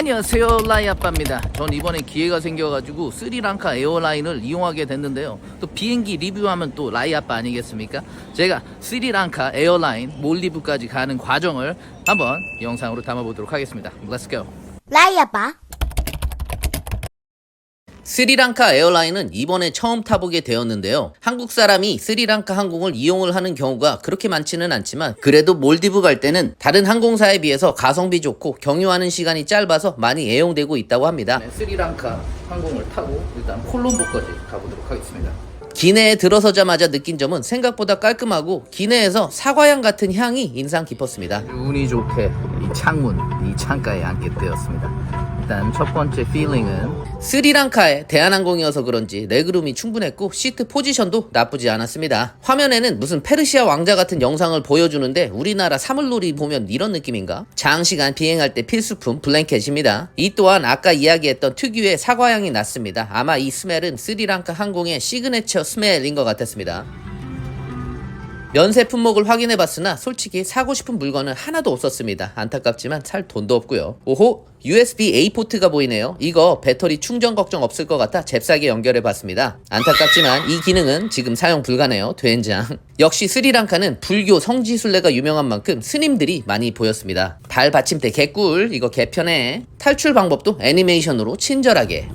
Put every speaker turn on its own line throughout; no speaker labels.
안녕하세요 라이 아빠입니다. 전 이번에 기회가 생겨가지고 스리랑카 에어라인을 이용하게 됐는데요. 또 비행기 리뷰하면 또 라이 아빠 아니겠습니까? 제가 스리랑카 에어라인 몰디브까지 가는 과정을 한번 영상으로 담아보도록 하겠습니다. Let's go.
라이 아빠.
스리랑카 에어라인은 이번에 처음 타보게 되었는데요. 한국 사람이 스리랑카 항공을 이용을 하는 경우가 그렇게 많지는 않지만 그래도 몰디브 갈 때는 다른 항공사에 비해서 가성비 좋고 경유하는 시간이 짧아서 많이 애용되고 있다고 합니다. 네, 스리랑카 항공을 타고 일단 콜롬보까지 가보도록 하겠습니다. 기내에 들어서자마자 느낀 점은 생각보다 깔끔하고 기내에서 사과향 같은 향이 인상 깊었습니다. 운이 좋게 이 창문, 이 창가에 앉게 되었습니다. 일단 첫 번째 필링은 스리랑카의 대한항공이어서 그런지 레그룸이 충분했고 시트 포지션도 나쁘지 않았습니다. 화면에는 무슨 페르시아 왕자 같은 영상을 보여주는데 우리나라 사물놀이 보면 이런 느낌인가? 장시간 비행할 때 필수품 블랭켓입니다. 이 또한 아까 이야기했던 특유의 사과향이 났습니다. 아마 이 스멜은 스리랑카 항공의 시그네처 스멜인 것 같았습니다. 면세 품목을 확인해 봤으나 솔직히 사고 싶은 물건은 하나도 없었습니다. 안타깝지만 살 돈도 없고요. 오호 USB A 포트가 보이네요. 이거 배터리 충전 걱정 없을 것 같아 잽싸게 연결해 봤습니다. 안타깝지만 이 기능은 지금 사용 불가네요. 된장. 역시 스리랑카는 불교 성지순례가 유명한 만큼 스님들이 많이 보였습니다. 발 받침대 개꿀 이거 개편해. 탈출 방법도 애니메이션으로 친절하게.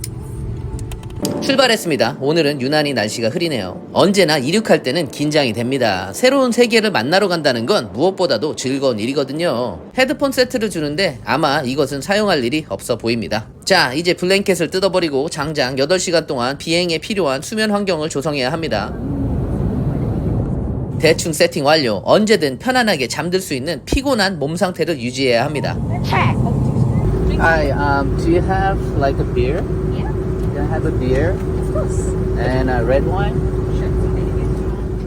출발했습니다. 오늘은 유난히 날씨가 흐리네요. 언제나 이륙할 때는 긴장이 됩니다. 새로운 세계를 만나러 간다는 건 무엇보다도 즐거운 일이거든요. 헤드폰 세트를 주는데 아마 이것은 사용할 일이 없어 보입니다. 자, 이제 블랭켓을 뜯어버리고 장장 8시간 동안 비행에 필요한 수면 환경을 조성해야 합니다. 대충 세팅 완료. 언제든 편안하게 잠들 수 있는 피곤한 몸 상태를 유지해야 합니다. Hi, um, do you have like a beer?
Yeah.
Can I have a beer
Of course.
and a red wine?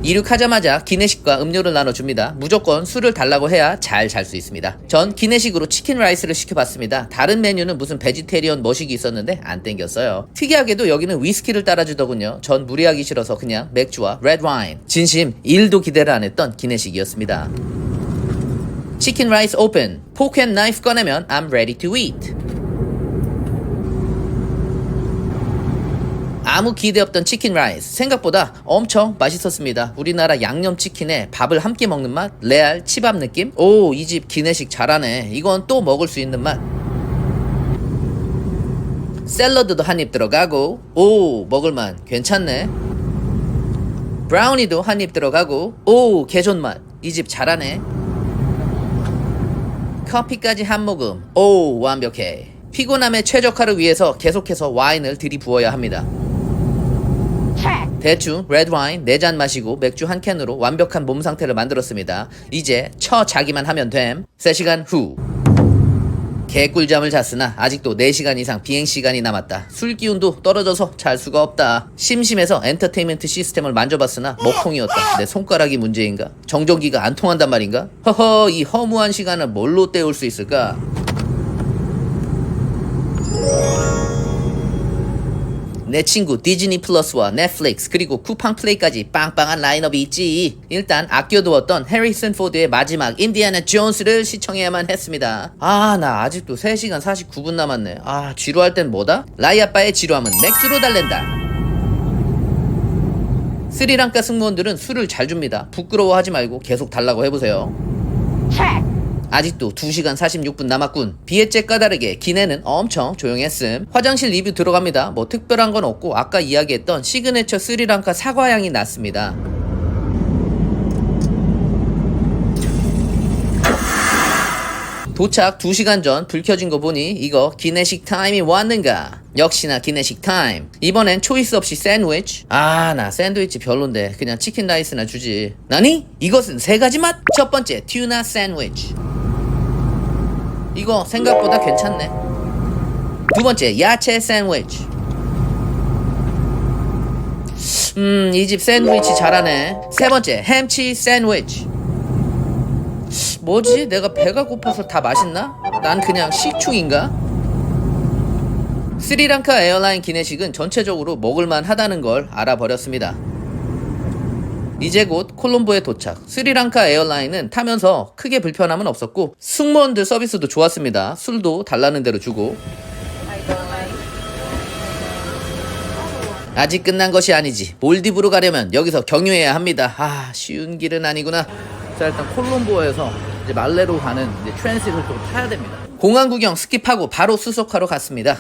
이륙하자마자 기내식과 음료를 나눠줍니다. 무조건 술을 달라고 해야 잘 잘 수 있습니다. 전 기내식으로 치킨 라이스를 시켜봤습니다. 다른 메뉴는 무슨 베지테리언 머식이 있었는데 안 땡겼어요. 특이하게도 여기는 위스키를 따라주더군요. 전 무리하기 싫어서 그냥 맥주와 레드 와인. 진심 1도 기대를 안 했던 기내식이었습니다. 치킨 라이스 오픈. 포크 앤 나이프 꺼내면 I'm ready to eat. 아무 기대 없던 치킨 라이스 생각보다 엄청 맛있었습니다. 우리나라 양념치킨에 밥을 함께 먹는 맛, 레알 치밥 느낌. 오, 이 집 기내식 잘하네. 이건 또 먹을 수 있는 맛. 샐러드도 한 입 들어가고, 오, 먹을만 괜찮네. 브라우니도 한 입 들어가고, 오, 개존 맛. 이 집 잘하네. 커피까지 한 모금. 오, 완벽해. 피곤함의 최적화를 위해서 계속해서 와인을 들이부어야 합니다. 대충 레드 와인 4잔 마시고 맥주 한 캔으로 완벽한 몸 상태를 만들었습니다. 이제 처 자기만 하면 됨. 3시간 후. 개꿀잠을 잤으나 아직도 4시간 이상 비행 시간이 남았다. 술 기운도 떨어져서 잘 수가 없다. 심심해서 엔터테인먼트 시스템을 만져봤으나 먹통이었다. 내 손가락이 문제인가? 정전기가 안 통한단 말인가? 허허 이 허무한 시간을 뭘로 때울 수 있을까? 내 친구 디즈니 플러스와 넷플릭스 그리고 쿠팡 플레이까지 빵빵한 라인업이 있지. 일단 아껴두었던 해리슨 포드의 마지막 인디아나 존스를 시청해야만 했습니다. 아, 나 아직도 3시간 49분 남았네. 아, 지루할 땐 뭐다? 라이 아빠의 지루함은 맥주로 달랜다. 스리랑카 승무원들은 술을 잘 줍니다. 부끄러워하지 말고 계속 달라고 해보세요. 아직도 2시간 46분 남았군. 비엣젯과 다르게 기내는 엄청 조용했음. 화장실 리뷰 들어갑니다. 뭐 특별한 건 없고 아까 이야기했던 시그네처 스리랑카 사과향이 났습니다. 도착 2시간 전 불 켜진 거 보니 이거 기내식 타임이 왔는가? 역시나 기내식 타임. 이번엔 초이스 없이 샌드위치. 아, 나 샌드위치 별론데 그냥 치킨 라이스나 주지. 나니? 이것은 세 가지 맛? 첫 번째 튜나 샌드위치. 이거 생각보다 괜찮네. 두 번째 야채 샌드위치. 음, 이 집 샌드위치 잘하네. 세 번째 햄치 샌드위치. 뭐지? 내가 배가 고파서 다 맛있나? 난 그냥 식충인가? 스리랑카 에어라인 기내식은 전체적으로 먹을만 하다는 걸 알아버렸습니다. 이제 곧 콜롬보에 도착. 스리랑카 에어라인은 타면서 크게 불편함은 없었고 승무원들 서비스도 좋았습니다. 술도 달라는 대로 주고 아직 끝난 것이 아니지. 몰디브로 가려면 여기서 경유해야 합니다. 아, 쉬운 길은 아니구나. 자, 일단 콜롬보에서 이제 말레로 가는 이제 트랜시를 좀 타야 됩니다. 공항 구경 스킵하고 바로 수속하러 갔습니다.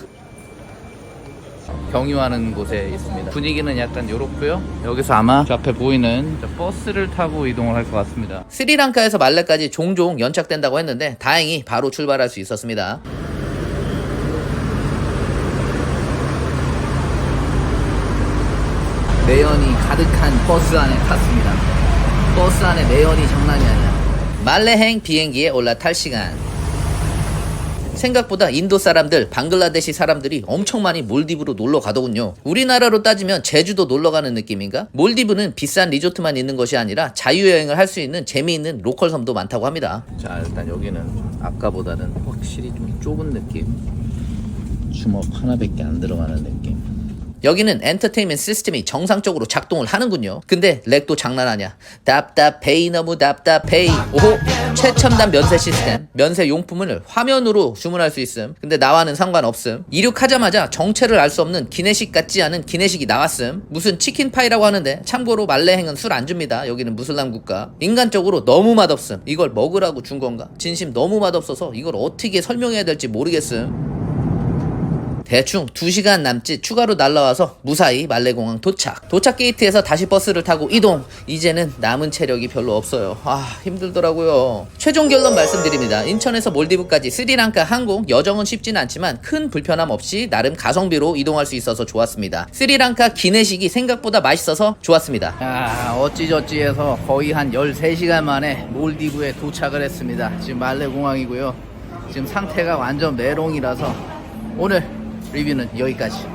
경유하는 곳에 있습니다. 분위기는 약간 요렇고요. 여기서 아마 저 앞에 보이는 저 버스를 타고 이동을 할 것 같습니다. 스리랑카에서 말레까지 종종 연착된다고 했는데 다행히 바로 출발할 수 있었습니다. 매연이 가득한 버스 안에 탔습니다. 버스 안에 매연이 장난이 아니야. 말레행 비행기에 올라탈 시간. 생각보다 인도 사람들, 방글라데시 사람들이 엄청 많이 몰디브로 놀러 가더군요. 우리나라로 따지면 제주도 놀러 가는 느낌인가? 몰디브는 비싼 리조트만 있는 것이 아니라 자유여행을 할 수 있는 재미있는 로컬 섬도 많다고 합니다. 자, 일단 여기는 아까보다는 확실히 좀 좁은 느낌. 주먹 하나밖에 안 들어가는 느낌. 여기는 엔터테인먼트 시스템이 정상적으로 작동을 하는군요. 근데 렉도 장난 아니야. 답답해 너무 답답해. 오호 최첨단 면세 시스템. 면세 용품을 화면으로 주문할 수 있음. 근데 나와는 상관없음. 이륙하자마자 정체를 알 수 없는 기내식 같지 않은 기내식이 나왔음. 무슨 치킨 파이라고 하는데 참고로 말레행은 술 안 줍니다. 여기는 무슬람 국가. 인간적으로 너무 맛없음. 이걸 먹으라고 준 건가? 진심 너무 맛없어서 이걸 어떻게 설명해야 될지 모르겠음. 대충 2시간 남짓 추가로 날라와서 무사히 말레공항 도착. 도착 게이트에서 다시 버스를 타고 이동. 이제는 남은 체력이 별로 없어요. 아, 힘들더라고요. 최종 결론 말씀드립니다. 인천에서 몰디브까지 스리랑카 항공 여정은 쉽진 않지만 큰 불편함 없이 나름 가성비로 이동할 수 있어서 좋았습니다. 스리랑카 기내식이 생각보다 맛있어서 좋았습니다. 아, 어찌저찌해서 거의 한 13시간 만에 몰디브에 도착을 했습니다. 지금 말레공항이고요. 지금 상태가 완전 메롱이라서 오늘 리뷰는 여기까지.